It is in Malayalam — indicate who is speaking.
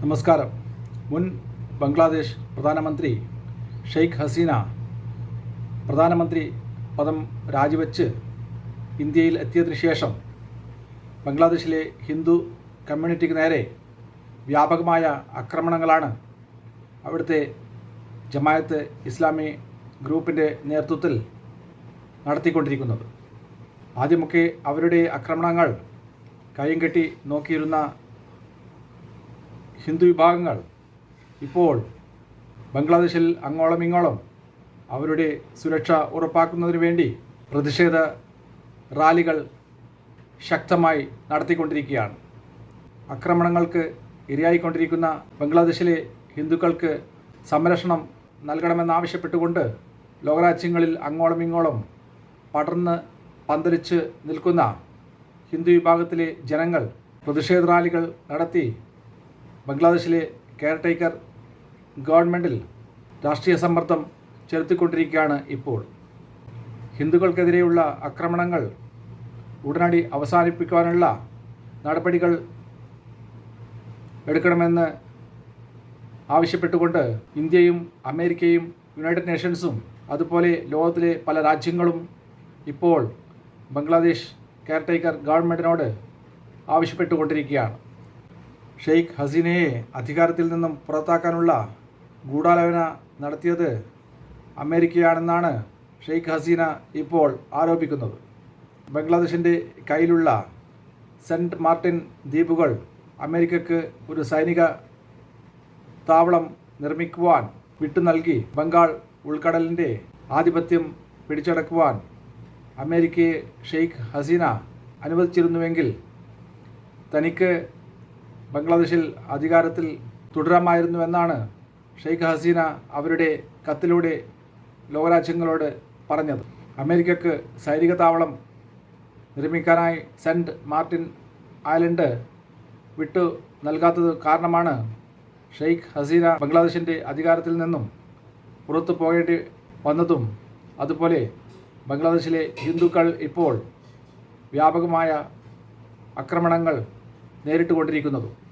Speaker 1: നമസ്കാരം. മുൻ ബംഗ്ലാദേശ് പ്രധാനമന്ത്രി ഷെയ്ഖ് ഹസീന പ്രധാനമന്ത്രി പദം രാജിവെച്ച് ഇന്ത്യയിൽ എത്തിയതിനു ശേഷം ബംഗ്ലാദേശിലെ ഹിന്ദു കമ്മ്യൂണിറ്റിക്ക് നേരെ വ്യാപകമായ ആക്രമണങ്ങളാണ് അവിടുത്തെ ജമായത്ത് ഇസ്ലാമി ഗ്രൂപ്പിന്റെ നേതൃത്വത്തിൽ നടത്തിക്കൊണ്ടിരിക്കുന്നത്. ആദ്യമൊക്കെ അവരുടെ ആക്രമണങ്ങൾ കയ്യും കെട്ടി നോക്കിയിരുന്ന ഹിന്ദു വിഭാഗങ്ങൾ ഇപ്പോൾ ബംഗ്ലാദേശിൽ അങ്ങോളം ഇങ്ങോളം അവരുടെ സുരക്ഷ ഉറപ്പാക്കുന്നതിന് വേണ്ടി പ്രതിഷേധ റാലികൾ ശക്തമായി നടത്തിക്കൊണ്ടിരിക്കുകയാണ്. ആക്രമണങ്ങൾക്ക് ഇരയായിക്കൊണ്ടിരിക്കുന്ന ബംഗ്ലാദേശിലെ ഹിന്ദുക്കൾക്ക് സംരക്ഷണം നൽകണമെന്നാവശ്യപ്പെട്ടുകൊണ്ട് ലോകരാജ്യങ്ങളിൽ അങ്ങോളം ഇങ്ങോളം പടർന്ന് പന്തലിച്ച് നിൽക്കുന്ന ഹിന്ദു വിഭാഗത്തിലെ ജനങ്ങൾ പ്രതിഷേധ റാലികൾ നടത്തി ബംഗ്ലാദേശിലെ കെയർടേക്കർ ഗവൺമെന്റിൽ രാഷ്ട്രീയ സമ്മർദ്ദം ചെലുത്തിക്കൊണ്ടിരിക്കുകയാണ് ഇപ്പോൾ. ഹിന്ദുക്കൾക്കെതിരെയുള്ള ആക്രമണങ്ങൾ ഉടനടി അവസാനിപ്പിക്കുവാനുള്ള നടപടികൾ എടുക്കണമെന്ന് ആവശ്യപ്പെട്ടുകൊണ്ട് ഇന്ത്യയും അമേരിക്കയും യുണൈറ്റഡ് നേഷൻസും അതുപോലെ ലോകത്തിലെ പല രാജ്യങ്ങളും ഇപ്പോൾ ബംഗ്ലാദേശ് കെയർടേക്കർ ഗവൺമെന്റിനോട് ആവശ്യപ്പെട്ടുകൊണ്ടിരിക്കുകയാണ്. ഷെയ്ഖ് ഹസീനയെ അധികാരത്തിൽ നിന്നും പുറത്താക്കാനുള്ള ഗൂഢാലോചന നടത്തിയത് അമേരിക്കയാണെന്നാണ് ഷെയ്ഖ് ഹസീന ഇപ്പോൾ ആരോപിക്കുന്നത്. ബംഗ്ലാദേശിന്റെ കയ്യിലുള്ള സെന്റ് മാർട്ടിൻ ദ്വീപുകൾ അമേരിക്കക്ക് ഒരു സൈനിക താവളം നിർമ്മിക്കുവാൻ വിട്ടു നൽകി. ബംഗാൾ ഉൾക്കടലിന്റെ ആധിപത്യം പിടിച്ചടക്കുവാൻ അമേരിക്കയെ ഷെയ്ഖ് ഹസീന അനുവദിച്ചിരുന്നുവെങ്കിൽ തനിക്ക് ബംഗ്ലാദേശിൽ അധികാരത്തിൽ തുടരാമായിരുന്നുവെന്നാണ് ഷെയ്ഖ് ഹസീന അവരുടെ കത്തിലൂടെ ലോകരാജ്യങ്ങളോട് പറഞ്ഞത്. അമേരിക്കക്ക് സൈനിക താവളം നിർമ്മിക്കാനായി സെന്റ് മാർട്ടിൻ ഐലൻഡ് വിട്ടു നൽകാത്തത് കാരണമാണ് ഷെയ്ഖ് ഹസീന ബംഗ്ലാദേശിന്റെ അധികാരത്തിൽ നിന്നും പുറത്തു പോകേണ്ടി വന്നതും. അതുപോലെ ബംഗ്ലാദേശിലെ ഹിന്ദുക്കൾ ഇപ്പോൾ വ്യാപകമായ ആക്രമണങ്ങൾ നേരിട്ടുകൊണ്ടിരിക്കുന്നതും